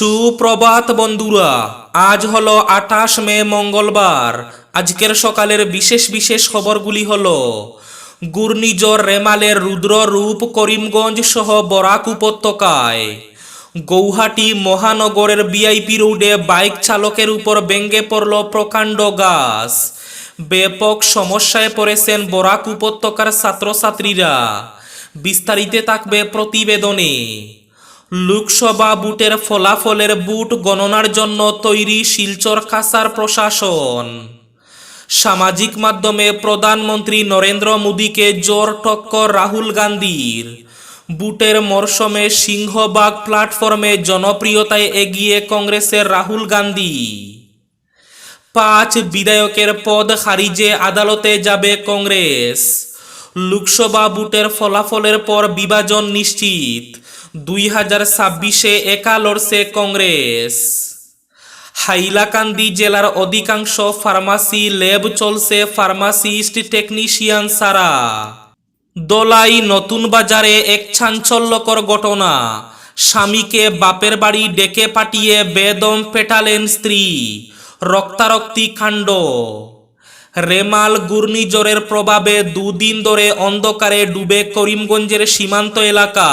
সুপ্রভাত বন্ধুরা, আজ হলো আঠাশ মে মঙ্গলবার। আজকের সকালের বিশেষ বিশেষ খবরগুলি হল, ঘূর্ণিঝড় রেমালের রুদ্র রূপ করিমগঞ্জ সহ বরাক উপত্যকায়। গৌহাটি মহানগরের বিআইপি রোডে বাইক চালকের উপর ব্যঙ্গে পড়ল প্রকাণ্ড গাছ। ব্যাপক সমস্যায় পড়েছেন বরাক উপত্যকার ছাত্রছাত্রীরা। বিস্তারিতে থাকবে প্রতিবেদনে। লোকসভা বুটের ফলাফলের বুট গণনার জন্য তৈরি শিলচর কাসার প্রশাসন। সামাজিক মাধ্যমে প্রধানমন্ত্রী নরেন্দ্র মোদীকে জোর টক্কর রাহুল গান্ধীর। বুটের মরশুমে সিংহবাগ প্ল্যাটফর্মে জনপ্রিয়তায় এগিয়ে কংগ্রেসের রাহুল গান্ধী। পাঁচ বিধায়কের পদ খারিজে আদালতে যাবে কংগ্রেস। লোকসভা বুটের ফলাফলের পর বিভাজন নিশ্চিত। দুই হাজার ছাব্বিশে একা লড়ছে কংগ্রেস। হাইলাকান্দি জেলার অধিকাংশ ফার্মাসি ল্যাব চলছে ফার্মাসিস্ট টেকনিশিয়ান সারা দোলাই নতুন বাজারে এক চাঞ্চল্যকর ঘটনা। স্বামীকে বাপের বাড়ি ডেকে পাঠিয়ে বেদম পেটালেন স্ত্রী। রক্তারক্তি কাণ্ড। রেমাল ঘূর্ণিঝড়ের প্রভাবে দুদিন ধরে অন্ধকারে ডুবে করিমগঞ্জের সীমান্ত এলাকা।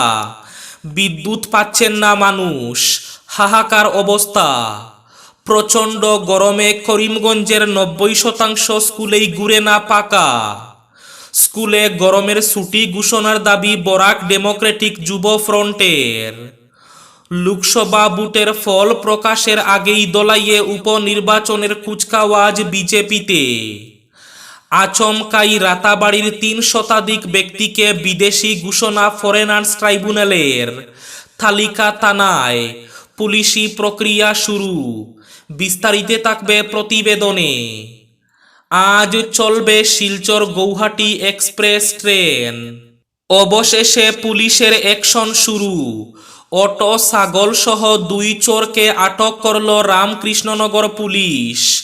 বিদ্যুৎ পাচ্ছেন না মানুষ। হাহাকার অবস্থা। প্রচণ্ড গরমে করিমগঞ্জের নব্বই শতাংশ স্কুলেই ঘুরে না পাকা। স্কুলে গরমের ছুটি ঘোষণার দাবি বরাক ডেমোক্রেটিক যুব ফ্রন্টের। লোকসভা বুটের ফল প্রকাশের আগেই দলাইয়ে উপনির্বাচনের কুচকাওয়াজ বিজেপিতে। আচমকাই রাতাবাড়ির তিন শতাধিক ব্যক্তিকে বিদেশি ঘোষণা ফরেনার্স ট্রাইব্যুনালের তালিকা থানায় পুলিশি প্রক্রিয়া শুরু। বিস্তারিত থাকবে প্রতিবেদনে। আজ চলবে শিলচর গৌহাটি এক্সপ্রেস ট্রেন। অবশেষে পুলিশের অ্যাকশন শুরু। অটো, ছাগল সহ দুই চোরকে আটক করল রামকৃষ্ণনগর পুলিশ।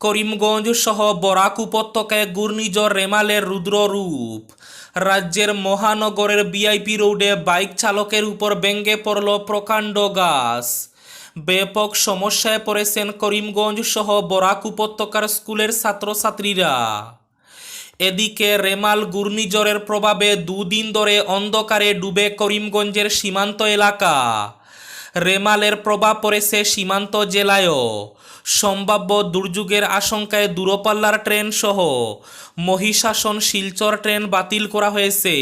করিমগঞ্জ সহ বরাক উপত্যকায় ঘূর্ণিঝড় রেমালের রুদ্র রূপ রাজ্যের মহানগরের বিআইপি রোডে বাইক চালকের উপর ব্যঙ্গে পড়ল প্রকাণ্ড গাছ। ব্যাপক সমস্যায় পড়েছেন করিমগঞ্জ সহ বরাক উপত্যকার স্কুলের ছাত্রছাত্রীরা। এদিকে রেমাল ঘূর্ণিঝড়ের প্রভাবে দুদিন ধরে অন্ধকারে ডুবে করিমগঞ্জের সীমান্ত এলাকা। রেমালের প্রভাব পড়েছে সীমান্ত জেলায়ও। সম্ভাব্য দুর্যোগের আশঙ্কায় দূরপাল্লার ট্রেন সহ মহিষাসন শিলচর ট্রেন বাতিল করা হয়েছে।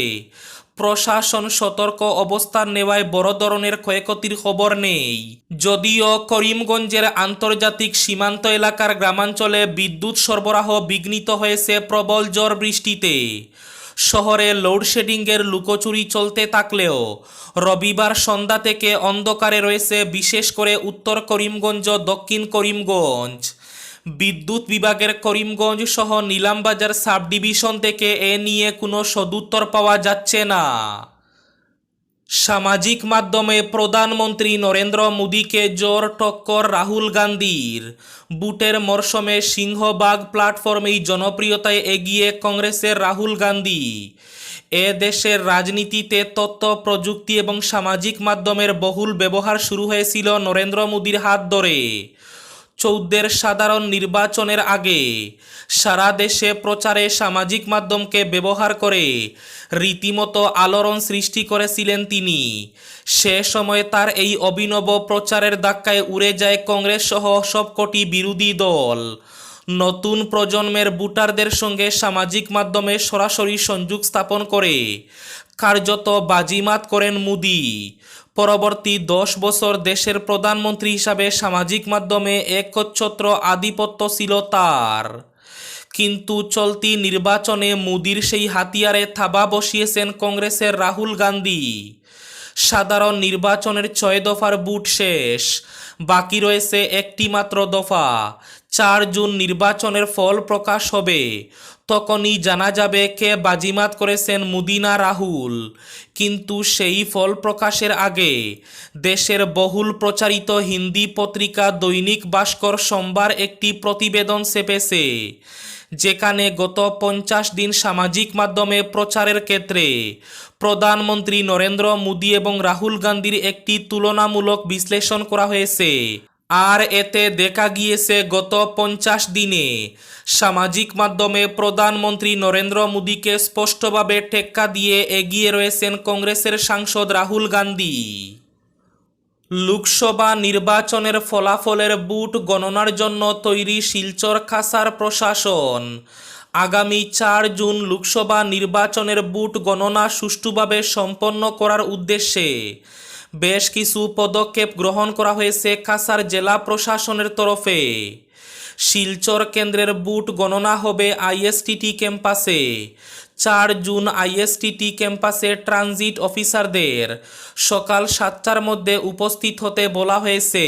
প্রশাসন সতর্ক অবস্থান নেওয়ায় বড় ধরনের ক্ষয়ক্ষতির খবর নেই। যদিও করিমগঞ্জের আন্তর্জাতিক সীমান্ত এলাকার গ্রামাঞ্চলে বিদ্যুৎ সরবরাহ বিঘ্নিত হয়েছে প্রবল ঝড় বৃষ্টিতে। শহরে লোডশেডিংয়ের লুকোচুরি চলতে থাকলেও রবিবার সন্ধ্যা থেকে অন্ধকারে রয়েছে বিশেষ করে উত্তর করিমগঞ্জ, দক্ষিণ করিমগঞ্জ। বিদ্যুৎ বিভাগের করিমগঞ্জ সহ নিলামবাজার সাব ডিভিশন থেকে এ নিয়ে কোনো সদুত্তর পাওয়া যাচ্ছে না। সামাজিক মাধ্যমে প্রধানমন্ত্রী নরেন্দ্র মোদীকে জোর টক্কর রাহুল গান্ধীর। বুটের মরশুমে সিংহবাগ প্ল্যাটফর্মেই জনপ্রিয়তায় এগিয়ে কংগ্রেসের রাহুল গান্ধী। এ দেশের রাজনীতিতে তথ্য, প্রযুক্তি এবং সামাজিক মাধ্যমের বহুল ব্যবহার শুরু হয়েছিল নরেন্দ্র মোদীর হাত ধরে। চৌদ্দের সাধারণ নির্বাচনের আগে সারা দেশে প্রচারে সামাজিক মাধ্যমকে ব্যবহার করে রীতিমতো আলোড়ন সৃষ্টি করেছিলেন তিনি। সে সময় তার এই অভিনব প্রচারের ধাক্কায় উড়ে যায় কংগ্রেস সহ সবকটি বিরোধী দল। নতুন প্রজন্মের ভোটারদের সঙ্গে সামাজিক মাধ্যমে সরাসরি সংযোগ স্থাপন করে কার্যত বাজিমাত করেন মোদি। পরবর্তী দশ বছর দেশের প্রধানমন্ত্রী হিসাবে সামাজিক মাধ্যমে একচ্ছত্র আধিপত্য ছিল তার। কিন্তু চলতি নির্বাচনে মোদির সেই হাতিয়ারে থাবা বসিয়েছেন কংগ্রেসের রাহুল গান্ধী। সাধারণ নির্বাচনের ছয় দফার বুট শেষ। বাকি রয়েছে একটি মাত্র দফা। চার জুন নির্বাচনের ফল প্রকাশ হবে। তখনই জানা যাবে কে বাজিমাত করেছেন মুদিনা রাহুল। কিন্তু সেই ফল প্রকাশের আগে দেশের বহুল প্রচারিত হিন্দি পত্রিকা দৈনিক ভাস্কর সোমবার একটি প্রতিবেদন চেপেছে যেখানে গত পঞ্চাশ দিন সামাজিক মাধ্যমে প্রচারের ক্ষেত্রে প্রধানমন্ত্রী নরেন্দ্র মোদী এবং রাহুল গান্ধীর একটি তুলনামূলক বিশ্লেষণ করা হয়েছে। আর এতে দেখা গিয়েছে গত পঞ্চাশ দিনে। সামাজিক মাধ্যমে প্রধানমন্ত্রী নরেন্দ্র মোদীকে স্পষ্টভাবে টেক্কা দিয়ে এগিয়ে রয়েছেন কংগ্রেসের সাংসদ রাহুল গান্ধী। লোকসভা নির্বাচনের ফলাফলের বুট গণনার জন্য তৈরি শিলচর খাসার প্রশাসন। আগামী চার জুন লোকসভা নির্বাচনের বুট গণনা সুষ্ঠুভাবে সম্পন্ন করার উদ্দেশ্যে বেশ কিছু পদক্ষেপ গ্রহণ করা হয়েছে খাসার জেলা প্রশাসনের তরফে। শিলচর কেন্দ্রের বুট গণনা হবে আইএসটিটি ক্যাম্পাসে। চার জুন আইএসটিটি ক্যাম্পাসে ট্রানজিট অফিসারদের সকাল সাতটার মধ্যে উপস্থিত হতে বলা হয়েছে।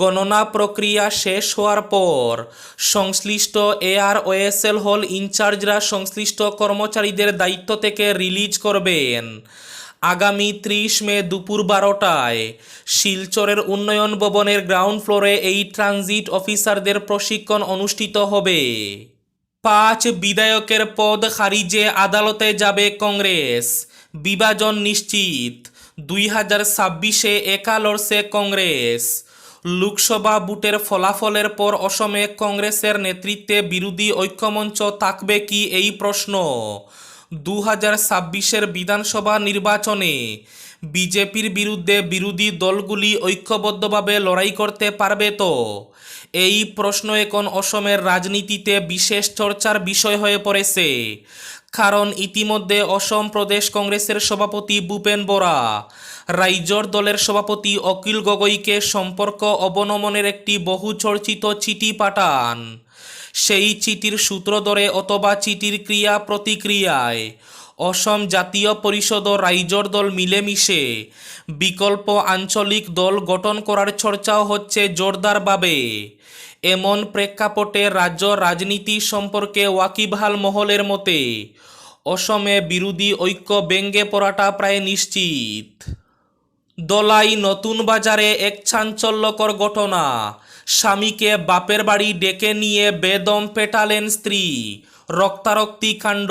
গণনা প্রক্রিয়া শেষ হওয়ার পর সংশ্লিষ্ট এআর ওএসএল হল ইনচার্জরা সংশ্লিষ্ট কর্মচারীদের দায়িত্ব থেকে রিলিজ করবেন। আগামী ত্রিশ মে দুপুর বারোটায় শিলচরের উন্নয়ন ভবনের গ্রাউন্ড ফ্লোরে এই ট্রানজিট অফিসারদের প্রশিক্ষণ অনুষ্ঠিত হবে। পাঁচ বিধায়কের পদ খারিজে আদালতে যাবে কংগ্রেস। বিভাজন নিশ্চিত। দুই হাজার ছাব্বিশে একা লড়ছে কংগ্রেস। লোকসভা বুটের ফলাফলের পর অসমে কংগ্রেসের নেতৃত্বে বিরোধী ঐক্যমঞ্চ থাকবে কি এই প্রশ্ন। দু হাজার ছাব্বিশের বিধানসভা নির্বাচনে বিজেপির বিরুদ্ধে বিরোধী দলগুলি ঐক্যবদ্ধভাবে লড়াই করতে পারবে তো? এই প্রশ্ন এখন অসমের রাজনীতিতে বিশেষ চর্চার বিষয় হয়ে পড়েছে। কারণ ইতিমধ্যে অসম প্রদেশ কংগ্রেসের সভাপতি ভূপেন বোরা, রাইজর দলের সভাপতি অকিল গগৈকে সম্পর্ক অবনমনের একটি বহু চর্চিত চিঠি পাঠান। সেই চিঠির সূত্র ধরে অথবা চিঠির ক্রিয়া প্রতিক্রিয়ায় অসম জাতীয় পরিষদ ও রাইজর দল মিলেমিশে বিকল্প আঞ্চলিক দল গঠন করার চর্চাও হচ্ছে জোরদারভাবে। এমন প্রেক্ষাপটে রাজ্য রাজনীতি সম্পর্কে ওয়াকিবহাল মহলের মতে, অসমে বিরোধী ঐক্য ব্যঙ্গে পড়াটা প্রায় নিশ্চিত। দলাই নতুন বাজারে এক চাঞ্চল্যকর ঘটনা। স্বামীকে বাপের বাড়ি ডেকে নিয়ে বেদম পেটালেন স্ত্রী। রক্তারক্তি কাণ্ড।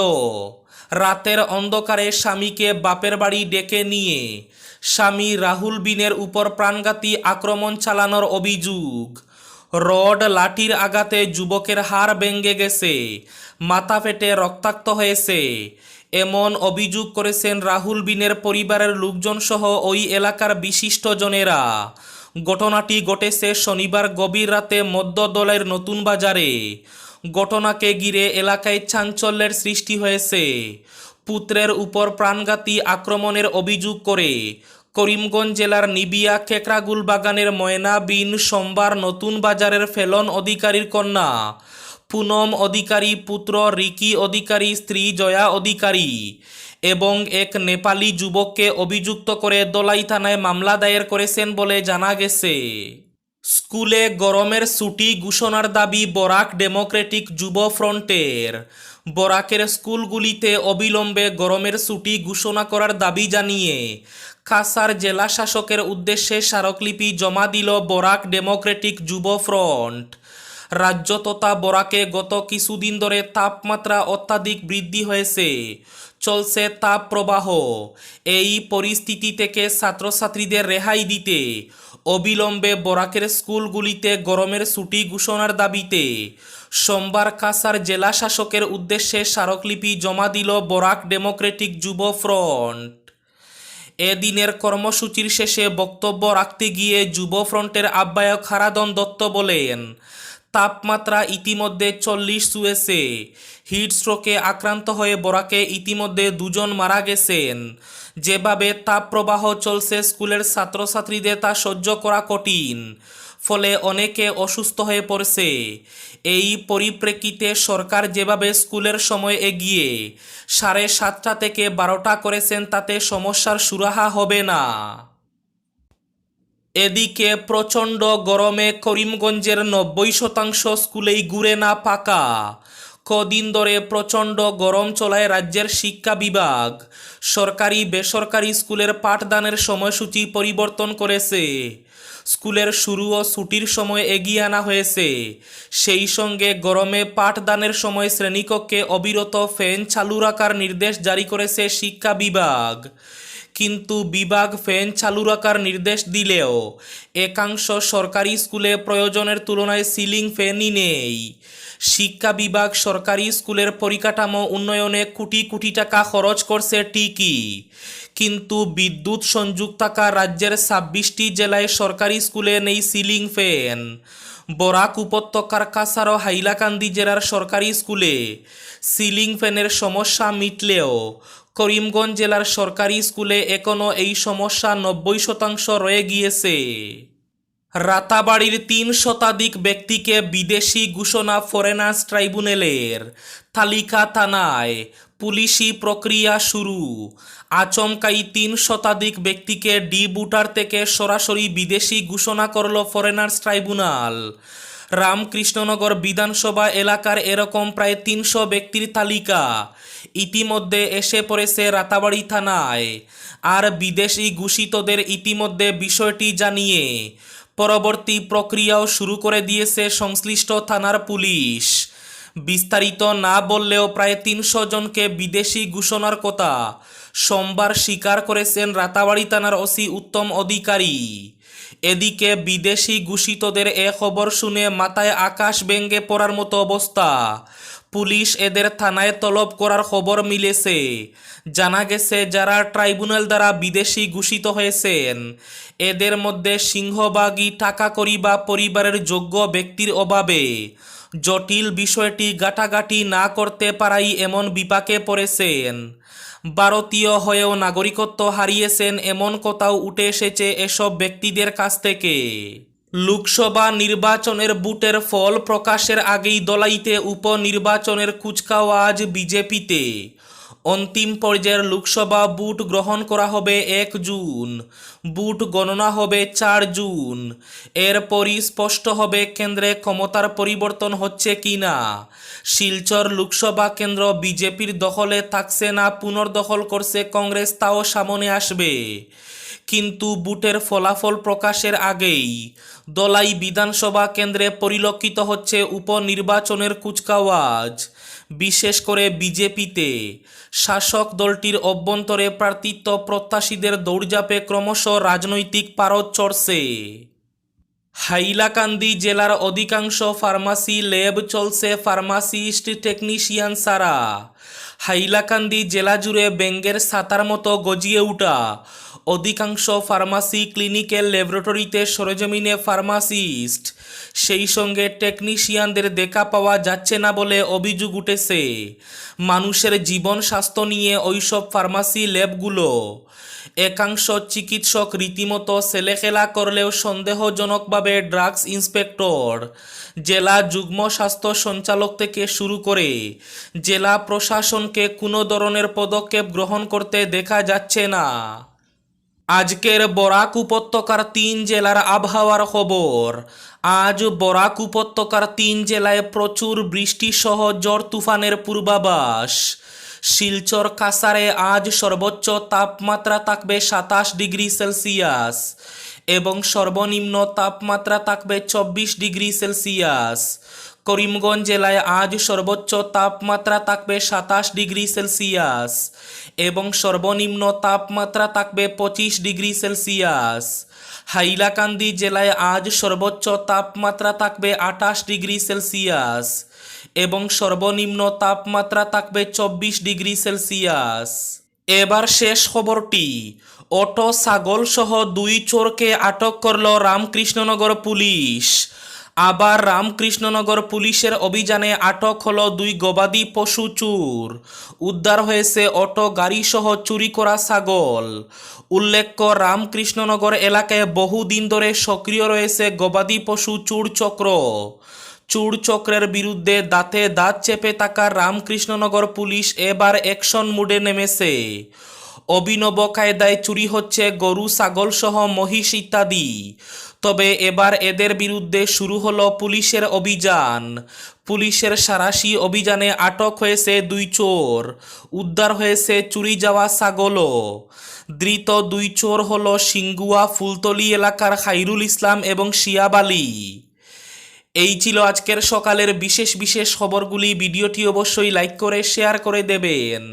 রাতের অন্ধকারে স্বামীকে বাপের বাড়ি ডেকে নিয়ে স্বামী রাহুল বিনের উপর প্রাণঘাতী আক্রমণ চালানোর অভিযোগ। রড লাঠির আঘাতে যুবকের হাড় ভেঙে গেছে, মাথা ফেটে রক্তাক্ত হয়েছে। এমন অভিযোগ করেছেন রাহুল বিনের পরিবারের লোকজন সহ ওই এলাকার বিশিষ্টজনেরা ঘটনাটি ঘটেছে শনিবার গভীর রাতে মধ্য দলের নতুন বাজারে। ঘটনাকে ঘিরে এলাকায় চাঞ্চল্যের সৃষ্টি হয়েছে। পুত্রের উপর প্রাণঘাতী আক্রমণের অভিযোগ করে করিমগঞ্জ জেলার নিবিয়া কেকরাগুল বাগানের ময়না বিন সোমবার নতুন বাজারের ফেলন অধিকারীর কন্যা পুনম অধিকারী, পুত্র রিকি অধিকারী, স্ত্রী জয়া অধিকারী এবং এক নেপালি যুবককে অভিযুক্ত করে দলাই থানায় মামলা দায়ের করেছেন বলে জানা গেছে। স্কুলে গরমের ছুটি ঘোষণার দাবি বরাক ডেমোক্রেটিক যুব ফ্রন্টের। বরাকের স্কুলগুলিতে অবিলম্বে গরমের ছুটি ঘোষণা করার দাবি জানিয়ে কাসার জেলা শাসকের উদ্দেশ্যে স্মারকলিপি জমা দিল বরাক ডেমোক্রেটিক যুব ফ্রন্ট। রাজ্য তথা বরাকে গত কিছুদিন ধরে তাপমাত্রা অত্যাধিক বৃদ্ধি হয়েছে। চলছে তাপ প্রবাহ। এই পরিস্থিতি থেকে ছাত্রছাত্রীদের রেহাই দিতে অবিলম্বে বরাকের স্কুলগুলিতে গরমের ছুটি ঘোষণার দাবিতে সোমবার কাসার জেলা শাসকের উদ্দেশ্যে স্মারকলিপি জমা দিল বরাক ডেমোক্রেটিক যুব ফ্রন্ট। এদিনের কর্মসূচির শেষে বক্তব্য রাখতে গিয়ে যুব ফ্রন্টের আহ্বায়ক হারাদন দত্ত বলেন তাপমাত্রা ইতিমধ্যে চল্লিশ ছুঁয়েছে হিটস্ট্রোকে আক্রান্ত হয়ে বরাকে ইতিমধ্যে দুজন মারা গেছেন। যেভাবে তাপপ্রবাহ চলছে, স্কুলের ছাত্রছাত্রীদের তা সহ্য করা কঠিন, ফলে অনেকে অসুস্থ হয়ে পড়ছে। এই পরিপ্রেক্ষিতে সরকার যেভাবে স্কুলের সময় এগিয়ে সাড়ে সাতটা থেকে বারোটা করেছেন, তাতে সমস্যার সুরাহা হবে না। এদিকে প্রচণ্ড গরমে করিমগঞ্জের নব্বই শতাংশ স্কুলেই ঘুরে না পাকা কদিন ধরে প্রচণ্ড গরম চলায় রাজ্যের শিক্ষা বিভাগ সরকারি বেসরকারি স্কুলের পাঠদানের সময়সূচি পরিবর্তন করেছে। স্কুলের শুরু ও ছুটির সময় এগিয়ে আনা হয়েছে। সেই সঙ্গে গরমে পাঠদানের সময় শ্রেণীকক্ষে অবিরত ফ্যান চালু রাখার নির্দেশ জারি করেছে শিক্ষা বিভাগ। কিন্তু বিভাগ ফ্যান চালু রাখার নির্দেশ দিলেও একাংশ সরকারি স্কুলে প্রয়োজনের তুলনায় সিলিং ফ্যানই নেই। শিক্ষা বিভাগ সরকারি স্কুলের পরিকাঠামো উন্নয়নে কোটি কোটি টাকা খরচ করছে ঠিকই, কিন্তু বিদ্যুৎ সংযোগ থাকা রাজ্যের ছাব্বিশটি জেলায় সরকারি স্কুলে নেই সিলিং ফ্যান। বরাক উপত্যকার কাছাড় হাইলাকান্দি জেলার সরকারি স্কুলে সিলিং ফ্যানের সমস্যা মিটলেও করিমগঞ্জ জেলার সরকারি স্কুলে এখনও এই সমস্যা নব্বই শতাংশ রয়ে গিয়েছে। রাতাবাড়ির তিন শতাধিক ব্যক্তিকে বিদেশি ঘোষণা ফরেনার্স ট্রাইব্যুনালের তালিকা থানায় পুলিশি প্রক্রিয়া শুরু। আচমকাই তিন শতাধিক ব্যক্তিকে ডি বুটার থেকে সরাসরি বিদেশি ঘোষণা করল ফরেনার্স ট্রাইব্যুনাল। রামকৃষ্ণনগর বিধানসভা এলাকার এরকম প্রায় তিনশো ব্যক্তির তালিকা। ইতিমধ্যে এসে পড়েছে রাতাবাড়ি থানায়। আর বিদেশি ঘোষিতদের ইতিমধ্যে বিষয়টি জানিয়ে পরবর্তী প্রক্রিয়াও শুরু করে দিয়েছে সংশ্লিষ্ট থানার পুলিশ। বিস্তারিত না বললেও প্রায় তিনশো জনকে বিদেশি ঘোষণার কথা সোমবার স্বীকার করেছেন রাতাবাড়ি থানার ওসি উত্তম অধিকারী। এদিকে বিদেশি ঘোষিতদের এ খবর শুনে মাথায় আকাশ ব্যঙ্গে পড়ার মতো অবস্থা। পুলিশ এদের থানায় তলব করার খবর মিলেছে। জানা গেছে, যারা ট্রাইব্যুনাল দ্বারা বিদেশি ঘোষিত হয়েছেন, এদের মধ্যে সিংহবাগী টাকা করি বা পরিবারের যোগ্য ব্যক্তির অভাবে। জটিল বিষয়টি গাটাগাটি না করতে পারাই এমন বিপাকে পড়েছেন। ভারতীয় হয়েও নাগরিকত্ব হারিয়েছেন এমন কথাও উঠে এসেছে এসব ব্যক্তিদের কাছ থেকে। লোকসভা নির্বাচনের বুটের ফল প্রকাশের আগেই দলাইতে উপনির্বাচনের কুচকাওয়াজ বিজেপিতে। অন্তিম পর্যায়ের লোকসভা বুট গ্রহণ করা হবে এক জুন। বুট গণনা হবে চার জুন। এরপরই স্পষ্ট হবে কেন্দ্রে ক্ষমতার পরিবর্তন হচ্ছে কি না। শিলচর লোকসভা কেন্দ্র বিজেপির দখলে থাকছে না, পুনর্দখল করছে কংগ্রেস, তাও সামনে আসবে। কিন্তু বুটের ফলাফল প্রকাশের আগেই দলাই বিধানসভা কেন্দ্রে পরিলক্ষিত হচ্ছে উপনির্বাচনের কুচকাওয়াজ। বিশেষ করে বিজেপিতে। শাসক দলটির অভ্যন্তরে প্রার্থিত্ব প্রত্যাশীদের দৌড়ঝাঁপে ক্রমশ রাজনৈতিক পারদ চড়ছে। হাইলাকান্দি জেলার অধিকাংশ ফার্মাসি ল্যাব চলছে ফার্মাসিস্ট টেকনিশিয়ান সারা হাইলাকান্দি জেলা জুড়ে ব্যাঙ্গের ছাতার মতো গজিয়ে ওঠা অধিকাংশ ফার্মাসি ক্লিনিক্যাল ল্যাবরেটরিতে সরেজমিনে ফার্মাসিস্ট। সেই সঙ্গে টেকনিশিয়ানদের দেখা পাওয়া যাচ্ছে না বলে অভিযোগ উঠেছে। মানুষের জীবন স্বাস্থ্য নিয়ে ওইসব ফার্মাসি ল্যাবগুলো। একাংশ চিকিৎসক রীতিমতো ছেলেখেলা করলেও সন্দেহজনকভাবে ড্রাগস ইন্সপেক্টর, জেলা যুগ্ম স্বাস্থ্য সঞ্চালক থেকে শুরু করে জেলা প্রশাসনকে কোনো ধরনের পদক্ষেপ গ্রহণ করতে দেখা যাচ্ছে না। আজকের বরাক উপত্যকার তিন জেলার আবহাওয়ার খবর। আজ বরাক উপত্যকার তিন জেলায় প্রচুর বৃষ্টি সহ জ্বর তুফানের পূর্বাভাস। শিলচর কাসারে আজ সর্বোচ্চ তাপমাত্রা থাকবে সাতাশ ডিগ্রি সেলসিয়াস এবং সর্বনিম্ন তাপমাত্রা থাকবে চব্বিশ ডিগ্রি সেলসিয়াস। করিমগঞ্জ জেলায় আজ সর্বোচ্চ তাপমাত্রা থাকবে সাতাশ ডিগ্রি সেলসিয়াস এবং সর্বনিম্ন তাপমাত্রা থাকবে পঁচিশ ডিগ্রি সেলসিয়াস। হাইলাকান্দি জেলায় আজ সর্বোচ্চ তাপমাত্রা থাকবে আঠাশ ডিগ্রি সেলসিয়াস এবং সর্বনিম্ন তাপমাত্রা থাকবে চব্বিশ ডিগ্রি সেলসিয়াস। এবার শেষ খবরটি। অটো ছাগল সহ দুই চোরকে আটক করল রামকৃষ্ণনগর পুলিশ। আবার রামকৃষ্ণনগর পুলিশের অভিযানে আটক হলো দুই গবাদি পশু চুর। উদ্ধার হয়েছে অটো গাড়ি সহ চুরি করা ছাগল। উল্লেখ্য, রামকৃষ্ণনগর এলাকায় বহুদিন ধরে সক্রিয় রয়েছে গবাদি পশু চুর চক্র। চুর চক্রের বিরুদ্ধে দাঁতে দাঁত চেপে থাকা রামকৃষ্ণনগর পুলিশ এবার অ্যাকশন মুডে নেমেছে। অভিনব কায়দায় চুরি হচ্ছে গরু, ছাগল সহ মহিষ ইত্যাদি। তবে এবার এদের বিরুদ্ধে শুরু হলো পুলিশের অভিযান। পুলিশের সারাশি অভিযানে আটক হয়েছে দুই চোর, উদ্ধার হয়েছে চুরি যাওয়া ছাগলও। ধৃত দুই চোর হল সিঙ্গুয়া, ফুলতলি এলাকার খাইরুল ইসলাম এবং শিয়াব এই ছিল আজকের সকালের বিশেষ বিশেষ খবরগুলি। ভিডিওটি অবশ্যই লাইক করে, শেয়ার করে দেবেন।